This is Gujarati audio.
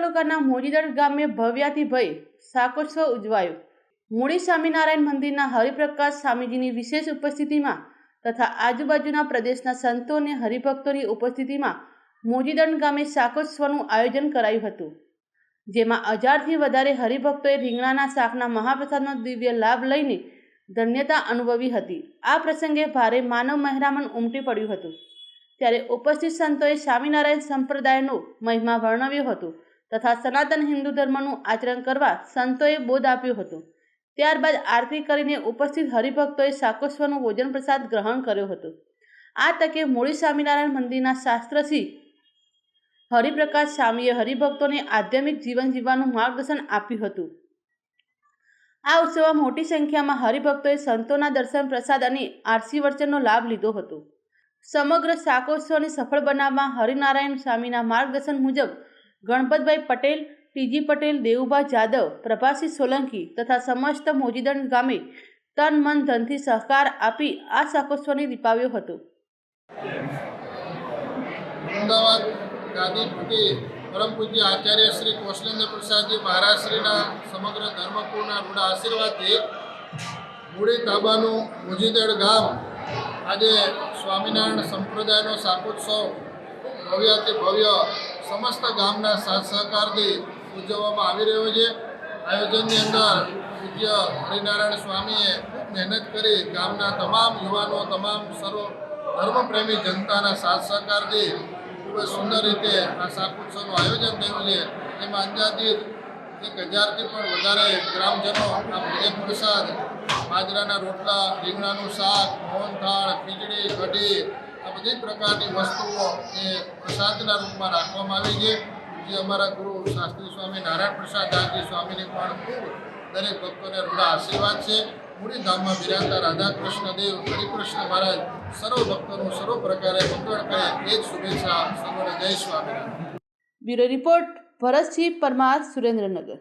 પ્રકારના મોજીદળ ગામે ભવ્યાથી શાકોત્સવ ઉજવાયો. મૂળી સ્વામિનારાયણ મંદિરના હરિપ્રકાશ સ્વામીજીની વિશેષ ઉપસ્થિતિમાં તથા આજુબાજુના પ્રદેશના સંતો અને હરિભક્તોની ઉપસ્થિતિમાં મોજીદંડ ગામે શાકોત્સવનું આયોજન કરાયું હતું. જેમાં હજારથી વધારે હરિભક્તોએ રીંગણાના શાકના મહાપ્રસાદનો દિવ્ય લાભ લઈને ધન્યતા અનુભવી હતી. આ પ્રસંગે ભારે માનવ મહેરામણ ઉમટી પડ્યું હતું. ત્યારે ઉપસ્થિત સંતોએ સ્વામિનારાયણ સંપ્રદાયનો મહિમા વર્ણવ્યો હતો. તથા સનાતન હિન્દુ ધર્મનું આચરણ કરવા સંતોએ બોધ આપ્યો હતો. ત્યારબાદ આરતી કરીને ઉપસ્થિત હરિભક્તોએ શાકોત્સવનું ભોજન પ્રસાદ ગ્રહણ કર્યો હતો. આ તકે મૂળી સ્વામિનારાયણ મંદિરના શાસ્ત્રશ્રી હરિપ્રકાશ સ્વામીએ હરિભક્તોને આધ્યાત્મિક જીવન જીવવાનું માર્ગદર્શન આપ્યું હતું. આ ઉત્સવમાં મોટી સંખ્યામાં હરિભક્તોએ સંતોના દર્શન પ્રસાદ અને આરસી વર્ચનનો લાભ લીધો હતો. સમગ્ર શાકોત્સવને સફળ બનાવવા હરિનારાયણ સ્વામીના માર્ગદર્શન મુજબ ગણપતભાઈ પટેલ ટીજી પટેલ, દેવુભા જાદવ પ્રભાસિંહ સોલંકી તથા સમસ્ત મોજીદંડ ગામે તન મન ધનથી સહકાર આપી આ શાકોત્સવને દીપાવ્યો હતો. અમદાવાદ ગાદીપતિ પરમ પૂજ્ય આચાર્ય શ્રી કૌશલેન્દ્ર પ્રસાદજી મહારાજશ્રીના સમગ્ર ધર્મકુળના રૂડા આશીર્વાદથી મૂળી તાબાનું મુજીદળ ગામ આજે સ્વામિનારાયણ સંપ્રદાયનો શાકોત્સવ ભવ્યાતિ ભવ્ય સમસ્ત ગામના સાથ સહકારથી ઉજવવામાં આવી રહ્યો છે. આયોજનની અંદર પૂજ્ય હરિનારાયણ સ્વામીએ ખૂબ મહેનત કરી ગામના તમામ યુવાનો, તમામ સર્વ ધર્મપ્રેમી જનતાના સાથ સહકારથી ખૂબ જ સુંદર રીતે આ શાકોત્સવનું આયોજન થયું છે. તેમાં અંદાજિત એક હજારથી પણ વધારે ગ્રામજનો આ ભોજન પ્રસાદ, બાજરાના રોટલા, રીંગણાનું શાક, મોહનથાળ, ખીચડી, કઢી આ બધી પ્રકારની વસ્તુઓ એ પ્રસાદના રૂપમાં રાખવામાં આવી છે. જે અમારા ગુરુ શાસ્ત્રી સ્વામી નારાયણ પ્રસાદ દાસજી સ્વામીને પણ ખૂબ દરેક ભક્તોને રૂડા આશીર્વાદ છે. મૂળી ધામમાં બિરાજતા રાધા કૃષ્ણદેવ હરિકૃષ્ણ મહારાજ સર્વ ભક્તોનું સર્વ પ્રકારે મંગળ કરે એ જ શુભેચ્છા સર્વને જય Swaminarayan. Bureau report Bharatsinh Parmar Surendranagar.